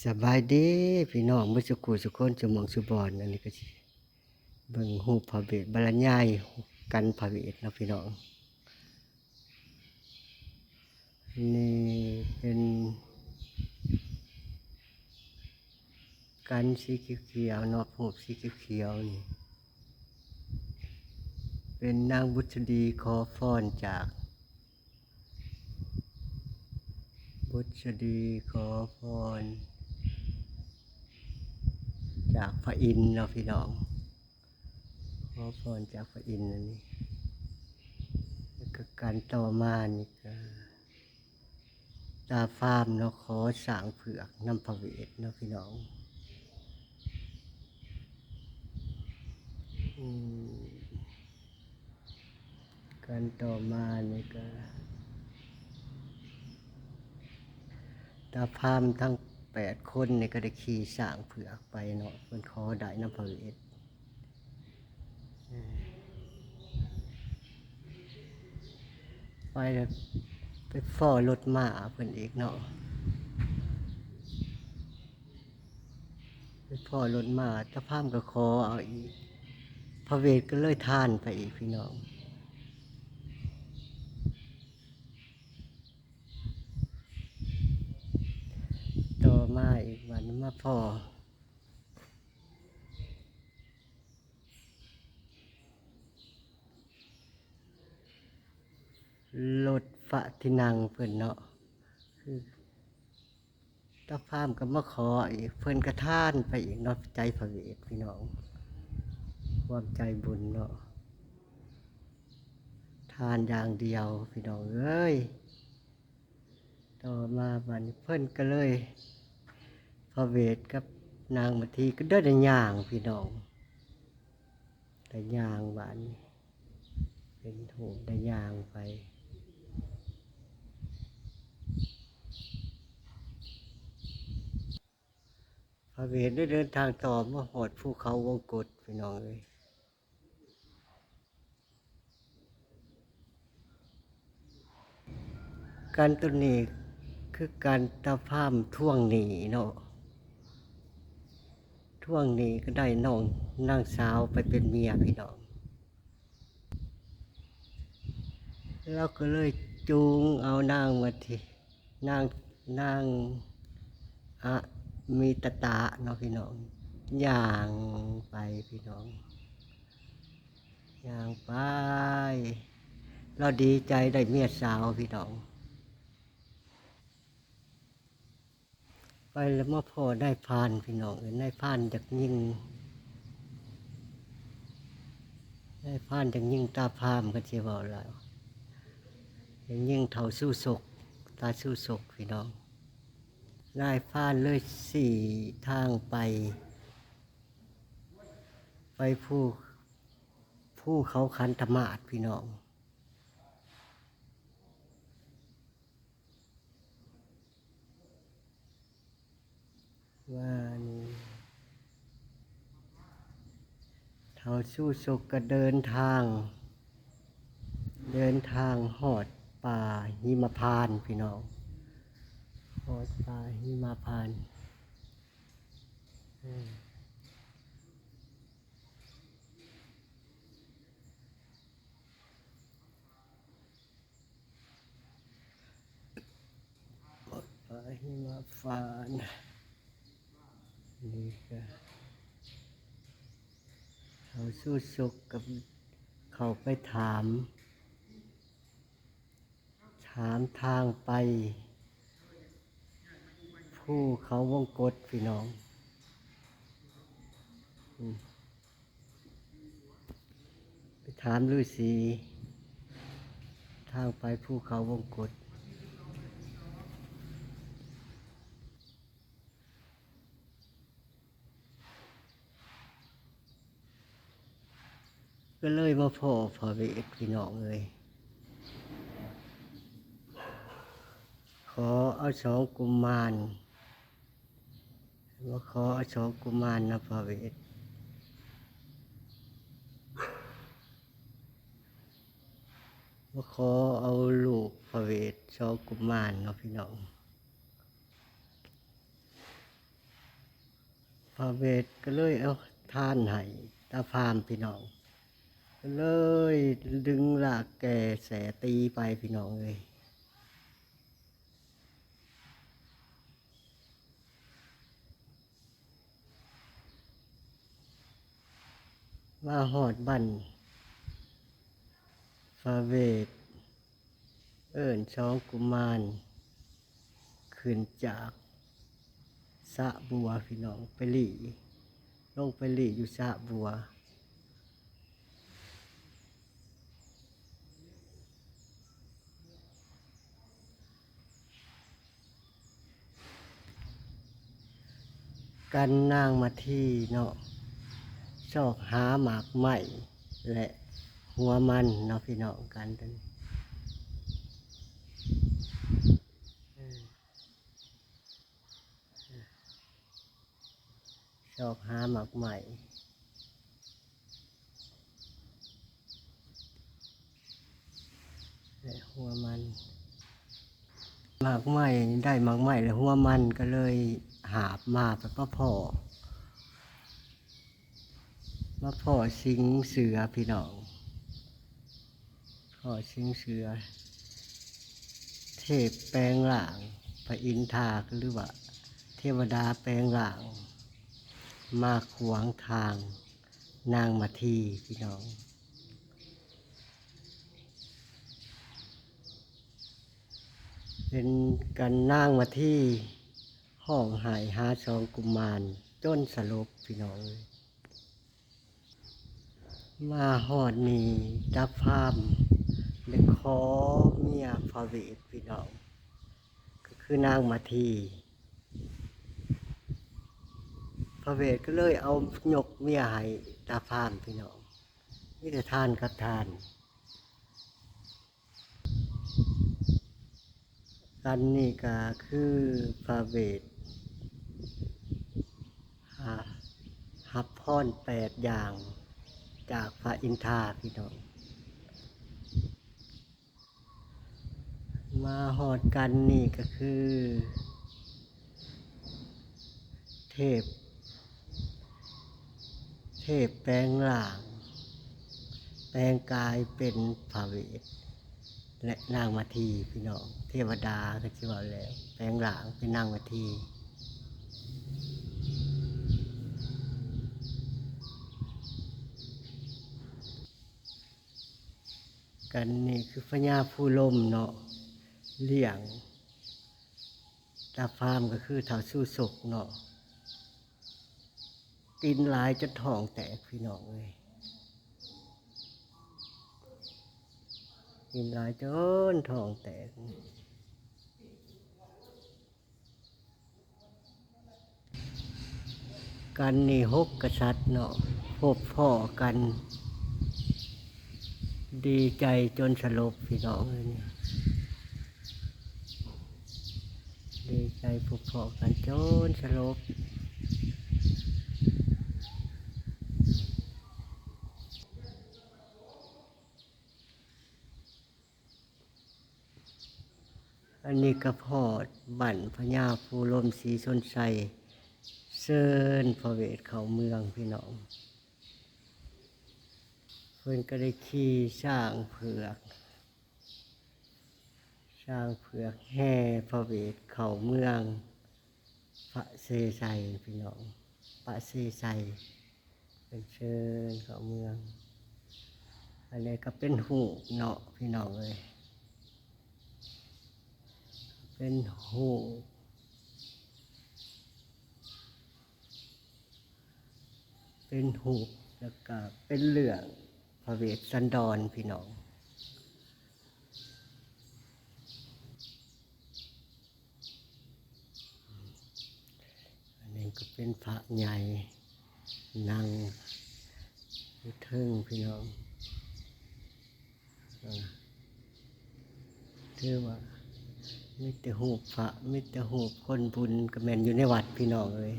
สบายดีพี่น้องมื่อสักครู่สุกคนจมองสุบอนอันนี้ก็สิเบิ่งหูปพระเวทบรรยายกันพระเวทนะพี่น้องนี่เป็นกันสีเขียวนาะหูสีเขียวนี่เป็นนางบุตรดีขอฟ้อนจากบุตรดีขอพร จากพระอินทร์เนาพี่น้อง ขอพรจากพระอินทร์อันนี้แล้วก็การต่อมานี่ก็ตาฟามเนาะขอสางเผือกน้ำพระเวทเนาะพี่น้องอืมการต่อมานี่ก็ตาพามทั้ง แปดคนเนี่ยก็ได้ขี่สร้างเผือกไปเนาะเพิ่นขอได้น้ำเผือกไปแล้วไปฟ้อรถมาเพิ่นอีกเนาะไปฟ้อรถมาตาพามก็ขอเอาอีกพระเวทก็เลยทานไปอีกพี่น้อง ต่อมาอีก วันมาพอรถฝะที่นังเพิ่อนเนาะคือตาพามก็มาขออีกเพิ่อนกระท่านไปอีกเนาะใจพระเวทพี่น้อง ความใจบุญเนาะทานอย่างเดียวพี่น้องเอ้ย ต่อมาบันเพิ่อนก็เลย พระเวทกับนางมาทีก็ได้แต่ย่างพี่น้องแต่ย่างบานเป็นถูกได้ย่างไปพระเวทได้เดินทางต่อมาหอดภูเขาวงกฏพี่น้องเลยการตัวนี้คือการตะพามท่วงหนีเนาะ ท่วงนี้ก็ได้น้องนางสาวไปเป็นเมียพี่น้องแล้วก็เลยจูงเอานางมาที่นางนางอะมีตะตะเนาะพี่น้องย่างไปพี่น้องย่างไป เราดีใจได้เมียสาวพี่น้อง ไปแล้วมาพ่อได้พานพี่น้องเอ้ยได้พานจากยิงได้พานจากยิงตาพามกันเชียวาแล้วจากยิงเท่าสู้ศกตาสู้ศกพี่น้อง ได้พานเลยสี่ทางไป ไปผู้ผู้เขาคันธมาศพี่น้อง ว่านี่เท่าสู้ศกก็เดินทาง เดินทางหอดป่าหิมพานพี่น้องหอดป่าหิมพานต์อืมหอดป่าหิมพาน นี่ก็เขาสู้สุกกับเขาไปถาม ถามทางไป ผู้เขาวงกฏพี่น้องไปถามฤาษีทางไปผู้เขาวงกฏ ก็เลยมาพอพระเวทพี่น้องเลยขอเอาสองกุมารมาขอเอาสองกุมารนะพระเวทมาขอเอาลูกพระเวทสองกุมารเนาะพี่น้องพระเวทก็เลยเอาทานให้ตาพามพี่น้อง เลย ดึงหลากแก่แสตีไปพี่น้องเลยมาหอดบันพระเวทเอิ้นช้องกุมารขึ้นจากสะบัวพี่น้องไปหลีลงไปหลีอยู่สะบัว กันนางมาที่เนาะชอกหาหมากไหม่และหัวมันเนาะพี่น้องกันตอนชอกหาหมากไหม่และหัวมันหมากไหมได้หมากไหมแล้วหัวมันก็เลย หาบมาไปก็พอมาพ่อสิงเสือพี่น้องพ่อสิงเสือ เทพแปลงหลางพระอินทราหรือว่า เทวดาแปลงหลาง มาขวางทางนางมาทีพี่น้องเป็นกันนางมาที่ ห้องหายหาชองกุมารจนสลบพี่น้อง มาหอดนี่ดับพามและขอเมียพระเวทพี่น้อง ก็คือนางมาทีพระเวทก็เลยเอาหยกเมียให้ตาพามพี่น้องนี่แต่ทานกับทานกันนี่ก็คือพระเวท หับพรแปดอย่าง จากพระอินทราพี่น้อง มาหอดกันนี่ก็คือ เทพ เทพแปลงร่าง แปลงกายเป็นพระเวทและนางมาทีพี่น้อง เทวดาก็ชื่อว่าแล้ว แปลงหลางเป็นนางมาที กันนี่คือพญาผู้ลมเนาะเลี้ยง ตาฟามก็คือเถาสู้ศกเนาะกินหลายจนท้องแตกพี่น้องเลยกินหลายจนท้องแตกกันนี่หกกษัตริย์เนาะพบพ่อกัน ดีใจจนสลบพี่น้องเลยเนี่ยดีใจพบพ่อกันจนสลบอันนี้กระพอดบั่นพญาภูลมสีชนชัยเซินพระเวทเขาเมืองพี่น้อง เพิ่นก็ได้ขี่ช้างเผือกช้างเผือกแห่พระเวทเข่าเมืองพระเซไซพี่น้องพระเซไซเป็นเชิญเข่าเมืองอันนี้ก็เป็นหูเนาะพี่น้องเลยเป็นหูเป็นหูแล้วก็เป็นเหลือง พระเวทสันดรพี่น้อง อันนี้ก็เป็นพระใหญ่นั่งยู่เทิงพี่น้องเออถือว่ามิตรหูพระมิตรหูคนบุญก็แมนอยู่ในวัดพี่น้องเลย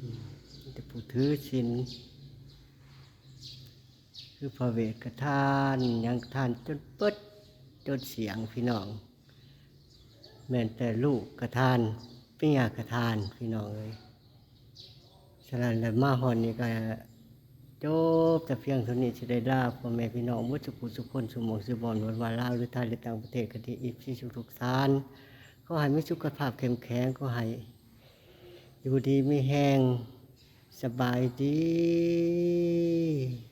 อืมมีแต่ผู้ถือศีล คือพระเวทกทานยังทานจนเปิดจนเสียงพี่น้อง แม่นแต่ลูกกระทานเปียกระทานพี่น้องเลยฉะนั้นแล้วมาฮอนนี่ก็จบแต่เพียงเท่านี้สิได้ลาพ่อแม่พี่น้องบ่สุขสุขคนสุมองสุบอนวันวาลาวหรือไทยหรือต่างประเทศก็ดีอีกที่ทุกสานก็ให้มีสุขภาพเข้มแข็งก็ให้อยู่ดีไมีแห้งสบายดี